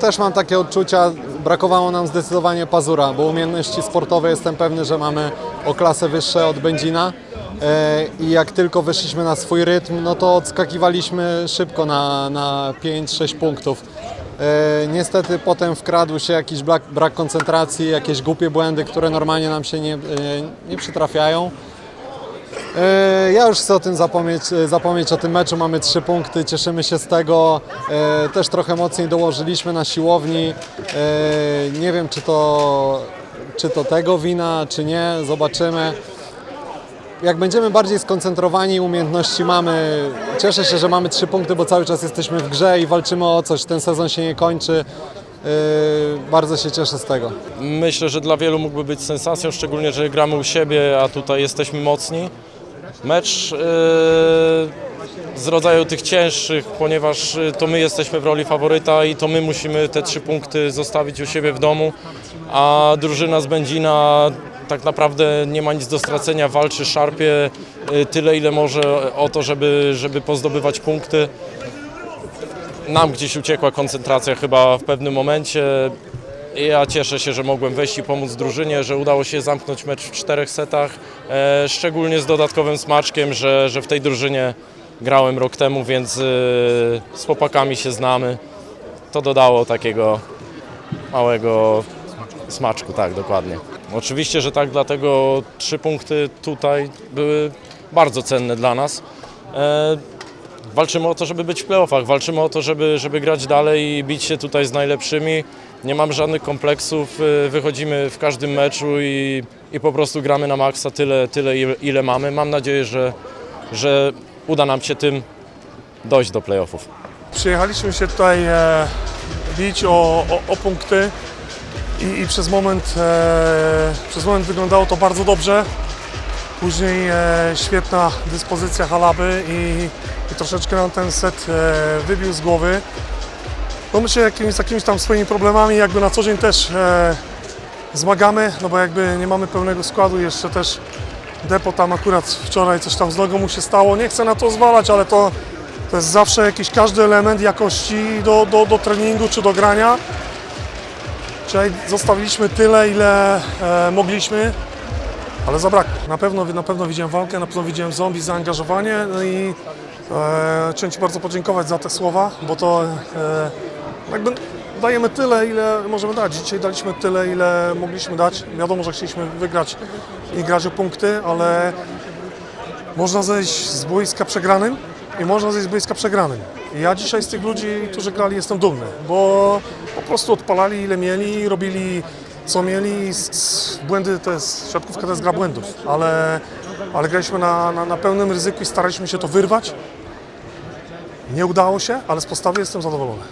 Też mam takie odczucia, brakowało nam zdecydowanie pazura, bo umiejętności sportowe jestem pewny, że mamy o klasę wyższe od Będzina. E, I jak tylko weszliśmy na swój rytm, no to odskakiwaliśmy szybko na, na 5-6 punktów. E, Niestety potem wkradł się jakiś brak, brak koncentracji, jakieś głupie błędy, które normalnie nam się nie, e, nie przytrafiają. E, Ja już chcę o tym zapomnieć, e, zapomnieć o tym meczu. Mamy trzy punkty, cieszymy się z tego. E, Też trochę mocniej dołożyliśmy na siłowni. Nie wiem, czy to, czy to tego wina, czy nie. Zobaczymy. Jak będziemy bardziej skoncentrowani, umiejętności mamy. Cieszę się, że mamy trzy punkty, bo cały czas jesteśmy w grze i walczymy o coś. Ten sezon się nie kończy. Bardzo się cieszę z tego. Myślę, że dla wielu mógłby być sensacją, szczególnie, że gramy u siebie, a tutaj jesteśmy mocni. Mecz yy, z rodzaju tych cięższych, ponieważ yy, to my jesteśmy w roli faworyta i to my musimy te trzy punkty zostawić u siebie w domu, a drużyna z Będzina tak naprawdę nie ma nic do stracenia, walczy, szarpie yy, tyle, ile może o to, żeby, żeby pozdobywać punkty. Nam gdzieś uciekła koncentracja chyba w pewnym momencie. Ja cieszę się, że mogłem wejść i pomóc drużynie, że udało się zamknąć mecz w czterech setach, e, szczególnie z dodatkowym smaczkiem, że, że w tej drużynie grałem rok temu, więc e, z chłopakami się znamy. To dodało takiego małego smaczku, tak, dokładnie. Oczywiście, że tak, dlatego trzy punkty tutaj były bardzo cenne dla nas. Walczymy o to, żeby być w playoffach, walczymy o to, żeby, żeby grać dalej i bić się tutaj z najlepszymi. Nie mam żadnych kompleksów, y, wychodzimy w każdym meczu i, i po prostu gramy na maksa tyle, tyle ile mamy. Mam nadzieję, że, że uda nam się tym dojść do playoffów. Przyjechaliśmy się tutaj e, bić o, o, o punkty i, i przez, moment, e, przez moment wyglądało to bardzo dobrze. Później e, świetna dyspozycja Halaby i, i troszeczkę nam ten set e, wybił z głowy. No my się jakimiś, jakimiś tam swoimi problemami jakby na co dzień też e, zmagamy, no bo jakby nie mamy pełnego składu, jeszcze też Depo tam akurat wczoraj coś tam z nogą mu się stało. Nie chcę na to zwalać, ale to, to jest zawsze jakiś każdy element jakości do, do, do treningu czy do grania. Dzisiaj zostawiliśmy tyle, ile e, mogliśmy, ale zabrakło. Na pewno, na pewno widziałem walkę, na pewno widziałem zombie, zaangażowanie no i e, chciałem Ci bardzo podziękować za te słowa, bo to e, jakby dajemy tyle, ile możemy dać. Dzisiaj daliśmy tyle, ile mogliśmy dać. Wiadomo, że chcieliśmy wygrać i grać o punkty, ale można zejść z boiska przegranym i można zejść z boiska przegranym. Ja dzisiaj z tych ludzi, którzy grali, jestem dumny, bo po prostu odpalali ile mieli, robili co mieli. S- s- Błędy to jest, siatkówka to jest gra błędów, ale, ale graliśmy na, na, na pełnym ryzyku i staraliśmy się to wyrwać. Nie udało się, ale z postawy jestem zadowolony.